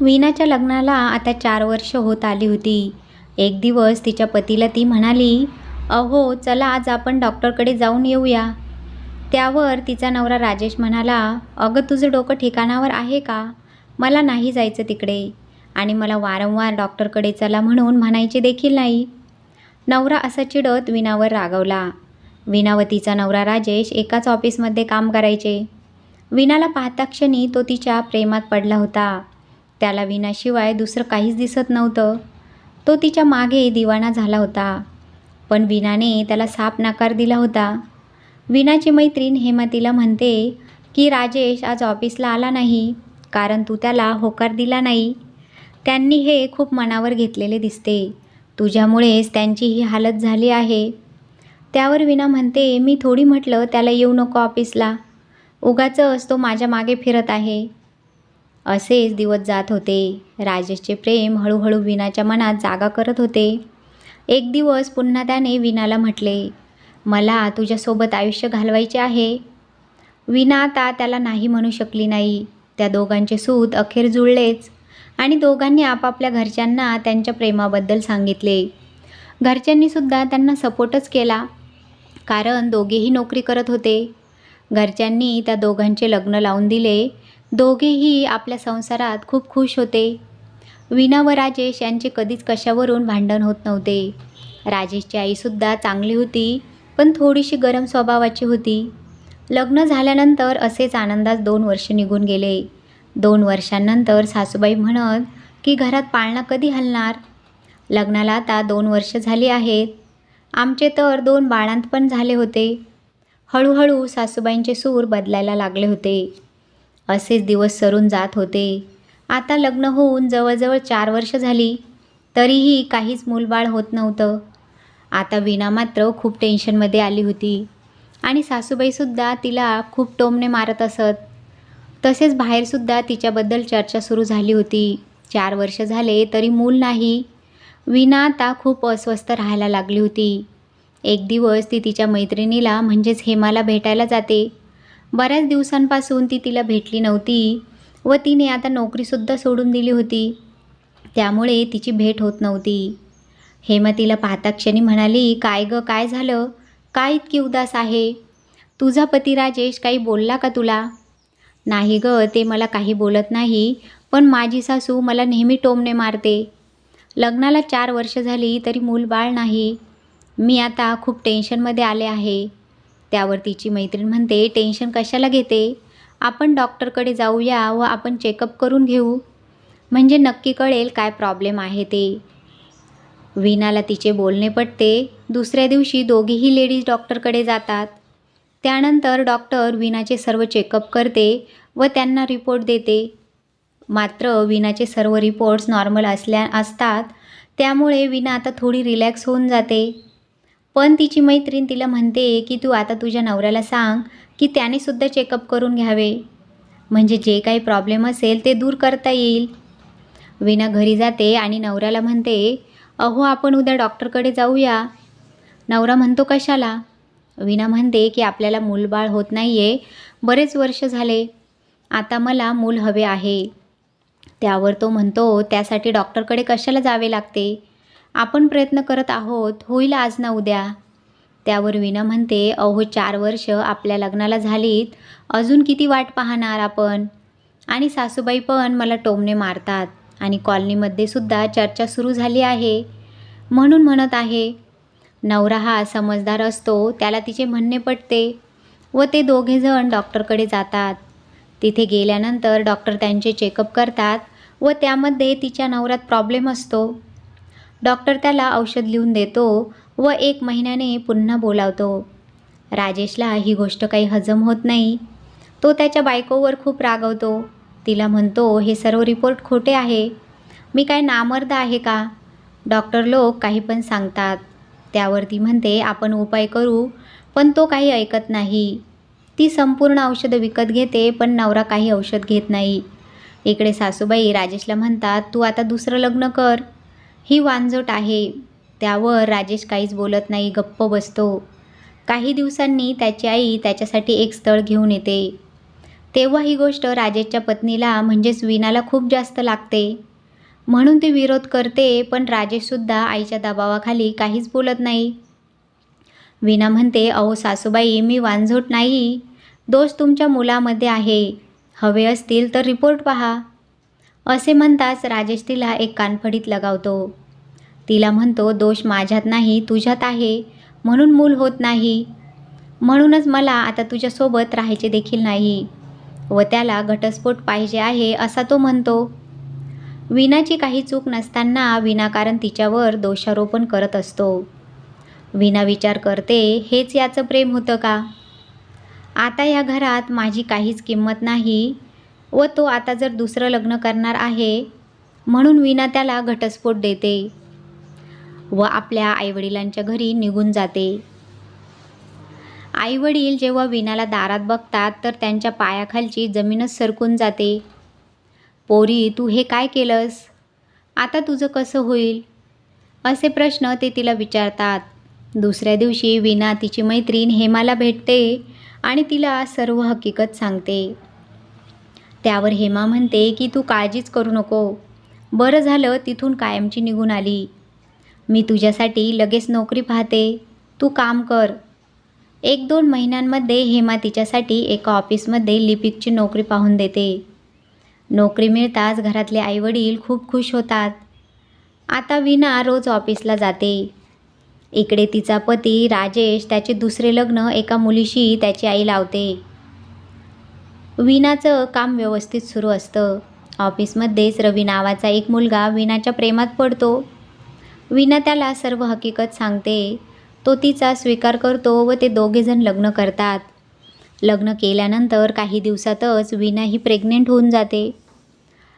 वीणाच्या लग्नाला आता चार वर्ष होत आली होती. एक दिवस तिच्या पतीला ती म्हणाली अहो चला आज आपण डॉक्टरकडे जाऊन येऊया. त्यावर तिचा नवरा राजेश म्हणाला अगं तुझं डोकं ठिकाणावर आहे का? मला नाही जायचं तिकडे. आणि मला वारंवार डॉक्टरकडे चला म्हणून म्हणायचे देखील नाही. नवरा असा चिडत विणावर रागवला. विणा व तिचा नवरा राजेश एकाच ऑफिसमध्ये काम करायचे. विणाला पाहता क्षणी तो तिच्या प्रेमात पडला होता. त्याला विणाशिवाय दुसरं काहीच दिसत नव्हतं. तो तिच्यामागे दिवाणा झाला होता. पण विणाने त्याला साप नकार दिला होता. विणाची मैत्रीण हेमा तिला म्हणते की राजेश आज ऑफिसला आला नाही कारण तू त्याला होकार दिला नाही. त्यांनी हे खूप मनावर घेतलेले दिसते. तुझ्यामुळेच त्यांची ही हालत झाली आहे. त्यावर विना म्हणते मी थोडी म्हटलं त्याला येऊ नको ऑफिसला. उगाचंच तो माझ्या मागे फिरत आहे. असेच दिवस जात होते. राजेशचे प्रेम हळूहळू विनाच्या मनात जागा करत होते. एक दिवस पुन्हा त्याने विनाला म्हटले मला तुझ्यासोबत आयुष्य घालवायचे आहे. विना आता त्याला नाही म्हणू शकली नाही. त्या दोघांचे सूत अखेर जुळलेच आणि दोघांनी आपापल्या घरच्यांना त्यांच्या प्रेमाबद्दल सांगितले. घरच्यांनीसुद्धा त्यांना सपोर्टच केला कारण दोघेही नोकरी करत होते. घरच्यांनी त्या दोघांचे लग्न लावून दिले दोघेही आपल्या संसारात खूप खुश होते. विना व राजेश यांचे कधीच कशावरून भांडण होत नव्हते. राजेशची आईसुद्धा चांगली होती पण थोडीशी गरम स्वभावाची होती. लग्न झाल्यानंतर असेच आनंदात दोन वर्ष निघून गेले. दोन वर्षांनंतर सासूबाई म्हणत की घरात पाळणा कधी हलणार? लग्नाला आता दोन वर्ष झाली आहेत. आमचे तर दोन बाळांत पण झाले होते. हळूहळू सासूबाईंचे सूर बदलायला लागले होते. असेच दिवस सरून जात होते. आता लग्न होऊन जवळजवळ चार वर्ष झाली. तरीही काहीच मूलबाळ होत नव्हतं. आता विना मात्र खूप टेन्शनमध्ये आली होती. आणि सासूबाईसुद्धा तिला खूप टोमणे मारत असत. तसेच बाहेरसुद्धा तिच्याबद्दल चर्चा सुरू झाली होती. चार वर्ष झाले तरी मूल नाही. विना आता खूप अस्वस्थ राहायला लागली होती. एक दिवस ती तिच्या मैत्रिणीला म्हणजेच हेमाला भेटायला जाते. बऱ्याच दिवसांपासून ती तिला भेटली नव्हती व तिने आता नोकरीसुद्धा सोडून दिली होती. त्यामुळे तिची भेट होत नव्हती. हेमा तिला पाहता क्षणी म्हणाली काय गं काय झालं? काय इतकी उदास आहे? तुझा पती राजेश काही बोलला का तुला? नाही गं ते मला काही बोलत नाही पण माझी सासू मला नेहमी टोमणे मारते. लग्नाला चार वर्ष झाली तरी मूल बाळ नाही. मी आता खूप टेन्शनमध्ये आले आहे. त्यावर तिची मैत्रीण म्हणते टेन्शन कशाला घेते? आपण डॉक्टरकडे जाऊया व आपण चेकअप करून घेऊ. म्हणजे नक्की कळेल काय प्रॉब्लेम आहे ते. वीणाला तिचे बोलणे पटते. दुसऱ्या दिवशी दोघीही लेडीज डॉक्टरकडे जातात. त्यानंतर डॉक्टर वीणाचे सर्व चेकअप करते व त्यांना रिपोर्ट देते. मात्र वीणाचे सर्व रिपोर्ट्स नॉर्मल असल्या असतात. त्यामुळे वीणा आता थोडी रिलॅक्स होऊन जाते. पण तिची मैत्रीण तिला म्हणते की तू आता तुझ्या नवऱ्याला सांग की त्यानेसुद्धा चेकअप करून घ्यावे. म्हणजे जे काही प्रॉब्लेम असेल ते दूर करता येईल. वीणा घरी जाते आणि नवऱ्याला म्हणते अहो आपण उद्या डॉक्टरकडे जाऊया. नवरा म्हणतो कशाला? वीणा म्हणते की आपल्याला मूलबाळ होत नाही आहे बरेच वर्ष झाले. आता मला मूल हवे आहे. त्यावर तो म्हणतो त्यासाठी डॉक्टरकडे कशाला जावे लागते? आपण प्रयत्न करत आहोत होईल आज ना उद्या. त्यावर विना म्हणते अहो चार वर्ष आपल्या लग्नाला झालीत अजून किती वाट पाहणार आपण? आणि सासूबाई पण मला टोमणे मारतात आणि कॉलनीमध्ये सुद्धा चर्चा सुरू झाली आहे. म्हणून म्हणत आहे नवरा हा समजदार असतो त्याला तिचे म्हणणे पटते व ते दोघेजण डॉक्टरकडे जातात. तिथे गेल्यानंतर डॉक्टर त्यांचे चेकअप करतात व त्यामध्ये तिच्या नवऱ्यात प्रॉब्लेम असतो. डॉक्टर त्याला औषध लिहून देतो व एक महिन्याने पुन्हा बोलावतो. राजेशला ही गोष्ट काही हजम होत नाही. तो त्याच्या बायकोवर खूप रागवतो. तिला म्हणतो हे सर्व रिपोर्ट खोटे आहे. मी काय नामर्द आहे का? डॉक्टर लोक काही पण सांगतात. त्यावर ती म्हणते आपण उपाय करू पण तो काही ऐकत नाही. ती संपूर्ण औषधं विकत घेते पण नवरा काही औषध घेत नाही. इकडे सासूबाई राजेशला म्हणतात तू आता दुसरं लग्न कर. ही वांजट आहे. त्यावर राजेश काहीच बोलत नाही गप्प बसतो. काही दिवसांनी त्याची आई त्याच्यासाठी एक स्थळ घेऊन येते. तेव्हा ही गोष्ट राजेशच्या पत्नीला म्हणजेच वीणाला खूप जास्त लागते. म्हणून ती विरोध करते पण राजेशसुद्धा आईच्या दबावाखाली काहीच बोलत नाही. वीणा म्हणते अहो सासूबाई मी वांझोट नाही. दोष तुमच्या मुलामध्ये आहे. हवे असतील तर रिपोर्ट पहा. असे म्हणताच राजेश तिला एक कानफडीत लगावतो. तिला म्हणतो दोष माझ्यात नाही तुझ्यात आहे. म्हणून मूल होत नाही. म्हणूनच मला आता तुझ्यासोबत राहायचे देखील नाही. व त्याला घटस्फोट पाहिजे आहे असा तो म्हणतो. विनाची काही चूक नसताना विनाकारण तिच्यावर दोषारोपण करत असतो. विना विचार करते हेच याचं प्रेम होतं का? आता या घरात माझी काहीच किंमत नाही. व तो आता जर दुसरं लग्न करणार आहे म्हणून विना त्याला घटस्फोट देते व आपल्या आईवडिलांच्या घरी निघून जाते. आईवडील जेव्हा विनाला दारात बघतात तर त्यांच्या पायाखालची जमीनच सरकून जाते. पोरी तू हे काय केलंस? आता तुझं कसं होईल? असे प्रश्न ते तिला विचारतात. दुसऱ्या दिवशी विना तिची मैत्रीण हेमाला भेटते आणि तिला सर्व हकीकत सांगते. त्यावर हेमा म्हणते की तू काळजीच करू नको. बरं झालं तिथून कायमची निघून आली. मी तुझ्यासाठी लगेच नोकरी पाहते. तू काम कर. एक दोन महिन्यांमध्ये हेमा तिच्यासाठी एका ऑफिसमध्ये लिपिकची नोकरी पाहून देते. नोकरी मिळताच घरातले आईवडील खूप खुश होतात. आता विना रोज ऑफिसला जाते. इकडे तिचा पती राजेश त्याचे दुसरे लग्न एका मुलीशी त्याची आई लावते. विनाचं काम व्यवस्थित सुरू असतं. ऑफिसमध्येच रवी नावाचा एक मुलगा विनाच्या प्रेमात पडतो. विना त्याला सर्व हकीकत सांगते. तो तिचा स्वीकार करतो व ते दोघेजण लग्न करतात. लग्न केल्यानंतर काही दिवसातच विना ही प्रेग्नेंट होऊन जाते.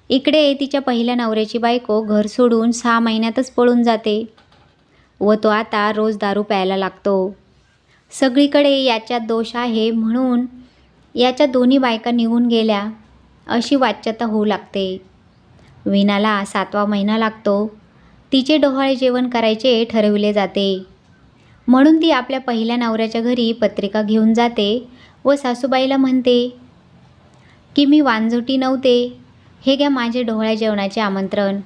इकडे तिच्या पहिल्या नवऱ्याची बायको घर सोडून सहा महिन्यातच पळून जाते व तो आता रोज दारू प्यायला लागतो. सगळीकडे याच्यात दोष आहे म्हणून याच्या दोन्ही बायका निघून गेल्या. अशी वाच्यता होऊ लागते. विनाला सातवा महिना लागतो. तिचे डोहाळे जेवण करायचे ठरविले जाते. म्हणून ती आपल्या पहिल्या नवऱ्याच्या घरी पत्रिका घेऊन जाते व सासूबाईला म्हणते की मी वांजोटी नव्हते. हे घ्या माझे डोहाळ्या जेवणाचे आमंत्रण.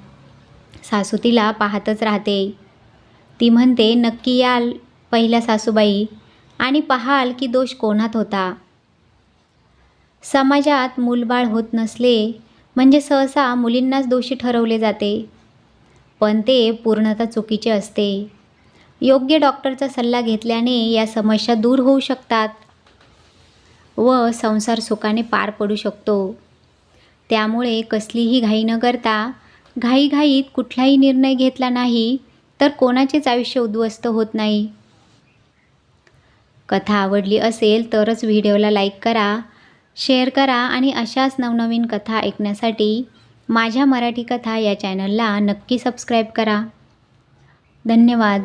सासू तिला पाहतच राहते. ती म्हणते नक्की याल पहिल्या सासूबाई. आणि पाहाल की दोष कोणात होता? समाजात मूलबाळ होत नसले म्हणजे सहसा मुलींनाच दोषी ठरवले जाते. पण ते पूर्णतः चुकीचे असते. योग्य डॉक्टरचा सल्ला घेतल्याने या समस्या दूर होऊ शकतात व संसार सुखाने पार पडू शकतो. त्यामुळे कसलीही घाई न करता घाईघाईत कुठलाही निर्णय घेतला नाही तर कोणाचेच आयुष्य उद्ध्वस्त होत नाही. कथा आवडली असेल तरच व्हिडिओला लाईक करा शेअर करा आणि अशाच नवनवीन कथा ऐकण्यासाठी माझ्या मराठी कथा या चॅनलला नक्की सबस्क्राईब करा. धन्यवाद.